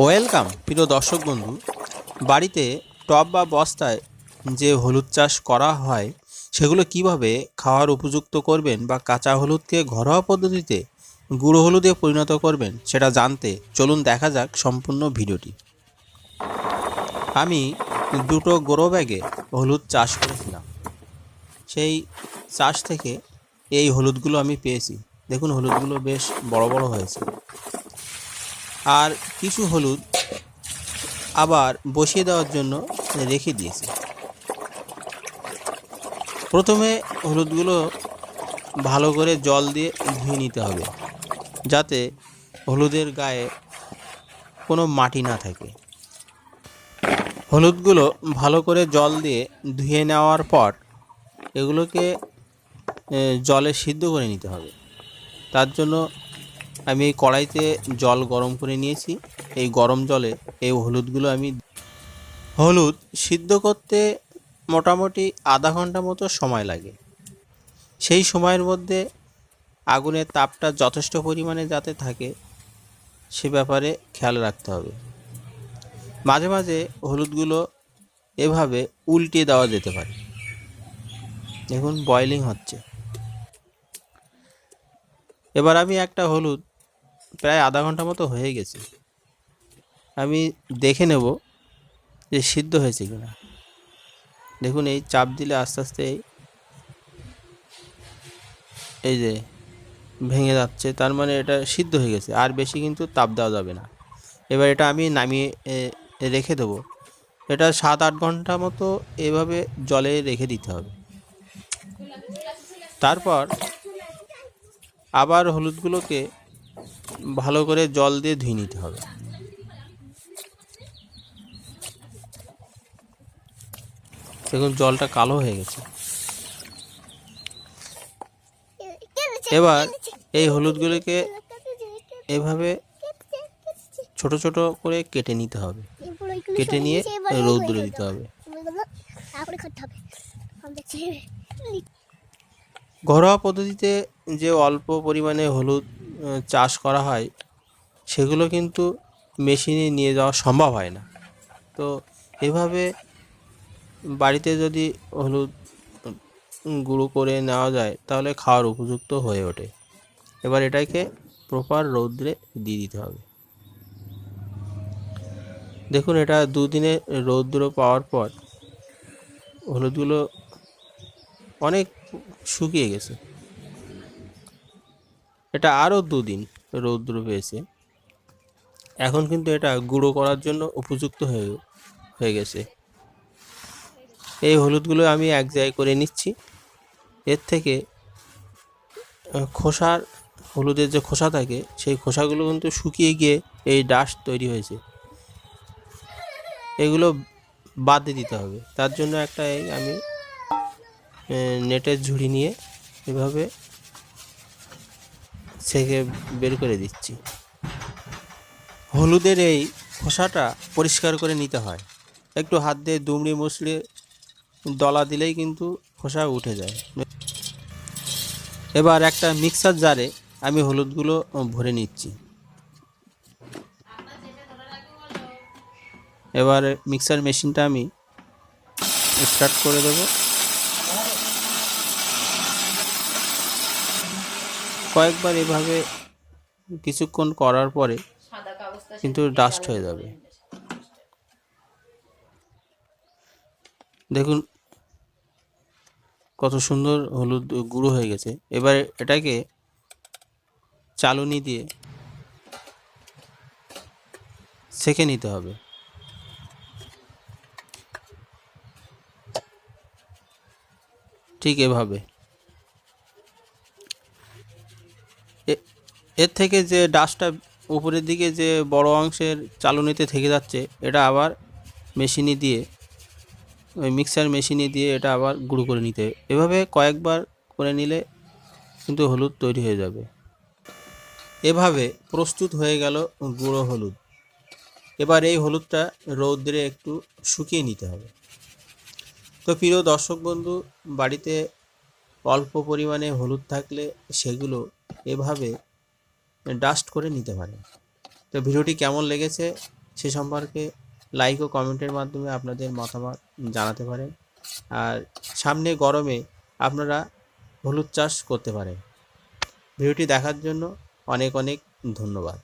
Welcome, প্রিয় দর্শক বন্ধু। বাড়িতে টব বা বস্তায় যে হলুদ চাষ করা হয়, সেগুলো কীভাবে খাওয়ার উপযুক্ত করবেন বা কাঁচা হলুদকে ঘরোয়া পদ্ধতিতে গুঁড়ো হলুদে পরিণত করবেন, সেটা জানতে চলুন দেখা যাক সম্পূর্ণ ভিডিওটি। আমি দুটো গোরো ব্যাগে হলুদ চাষ করেছিলাম। সেই চাষ থেকে এই হলুদগুলো আমি পেয়েছি। দেখুন, হলুদগুলো বেশ বড় বড় হয়েছে। আর কিছু হলুদ আবার বসিয়ে দেওয়ার জন্য রেখে দিয়েছি। প্রথমে হলুদগুলো ভালো করে জল দিয়ে ধুয়ে নিতে হবে, যাতে হলুদের গায়ে কোনো মাটি না থাকে। হলুদগুলো ভালো করে জল দিয়ে ধুয়ে নেওয়ার পর এগুলোকে জলে সিদ্ধ করে নিতে হবে। তার জন্য আমি এই কড়াইতে জল গরম করে নিয়েছি। এই গরম জলে এই হলুদগুলো আমি হলুদ সিদ্ধ করতে মোটামুটি আধা ঘণ্টা মতো সময় লাগে। সেই সময়ের মধ্যে আগুনের তাপটা যথেষ্ট পরিমাণে যাতে থাকে, সে ব্যাপারে খেয়াল রাখতে হবে। মাঝে মাঝে হলুদগুলো এভাবে উল্টিয়ে দেওয়া যেতে পারে। দেখুন বয়লিং হচ্ছে। এবার আমি একটা হলুদ প্রায় আধা ঘণ্টা মতো হয়ে গেছে। আমি দেখে নেব যে সিদ্ধ হয়েছে কিনা। দেখুন, এই চাপ দিলে আস্তে আস্তে এই- যে ভেঙে যাচ্ছে, তার মানে এটা সিদ্ধ হয়ে গেছে। আর বেশি কিন্তু তাপ দেওয়া যাবে না। এবার এটা আমি নামিয়ে রেখে দেবো। এটা সাত আট ঘণ্টা মতো এভাবে জলে রেখে দিতে হবে। তারপর আবার হলুদগুলোকে ভালো করে জল দিয়ে ধুয়ে নিতে হবে। দেখুন, জলটা কালো হয়ে গেছে। এবার এই হলুদগুলোকে এভাবে ছোট ছোট করে কেটে নিতে হবে। কেটে নিয়ে রৌদ্রে দিতে হবে। ঘরোয়া পদ্ধতিতে যে অল্প পরিমাণে হলুদ চাষ করা হয়, সেগুলো কিন্তু মেশিনে নিয়ে যাওয়া সম্ভব হয় না। তো এভাবে বাড়িতে যদি হলুদ গুঁড়ো করে নেওয়া যায়, তাহলে খাওয়ার উপযুক্ত হয়ে ওঠে। এবার এটাকে প্রপার রৌদ্রে দিয়ে দিতে হবে। দেখুন, এটা দুদিনে রৌদ্র পাওয়ার পর হলুদগুলো অনেক শুকিয়ে গেছে। এটা আরও দুদিন রৌদ্র পেয়েছে। এখন কিন্তু এটা গুঁড়ো করার জন্য উপযুক্ত হয়ে হয়ে গেছে। এই হলুদগুলো আমি এক জায়গায় করে নিচ্ছি। এর থেকে খোসার, হলুদের যে খোসা থাকে, সেই খোসাগুলো কিন্তু শুকিয়ে গিয়ে এই ডাস্ট তৈরি হয়েছে। এগুলো বাদ দিতে হবে। তার জন্য একটা এই আমি নেটের ঝুড়ি নিয়ে এভাবে ছেঁকে বের করে দিচ্ছি। হলুদের এই খোসাটা পরিষ্কার করে নিতে হয়। একটু হাত দিয়ে দুমড়ি মুচড়ে দলা দিলেই কিন্তু খোসা উঠে যায়। এবার একটা মিক্সার জারে আমি হলুদগুলো ভরে নিচ্ছি। এবার মিক্সার মেশিনটা আমি স্টার্ট করে দেবো। কয়েকবার এভাবে কিছুক্ষণ করার পরে কিন্তু ডাস্ট হয়ে যাবে। দেখুন কত সুন্দর হলুদ গুঁড়ো হয়ে গেছে। এবার এটাকে চালুনি দিয়ে সেঁকে নিতে হবে। ঠিক এভাবে। এর থেকে যে ডাস্টটা উপরের দিকে যে বড় অংশের চালুনিতে থেকে যাচ্ছে, এটা আবার মেশিনে দিয়ে, ওই মিক্সার মেশিনে দিয়ে এটা আবার গুঁড়ো করে নিতে হবে। এভাবে কয়েকবার করে নিলে কিন্তু হলুদ তৈরি হয়ে যাবে। এভাবে প্রস্তুত হয়ে গেল গুঁড়ো হলুদ। এবার এই হলুদটা রৌদ্রে একটু শুকিয়ে নিতে হবে। তো প্রিয় দর্শক বন্ধু, বাড়িতে অল্প পরিমাণে হলুদ থাকলে সেগুলো এভাবে ডাস্ট করে নিতে পারে তো ভিডিওটি কেমন লেগেছে সে সম্পর্কে লাইক ও কমেন্টের মাধ্যমে আপনাদের মতামত জানাতে পারেন। আর সামনে গরমে আপনারা হলুদ চাষ করতে পারেন। ভিডিওটি দেখার জন্য অনেক অনেক ধন্যবাদ।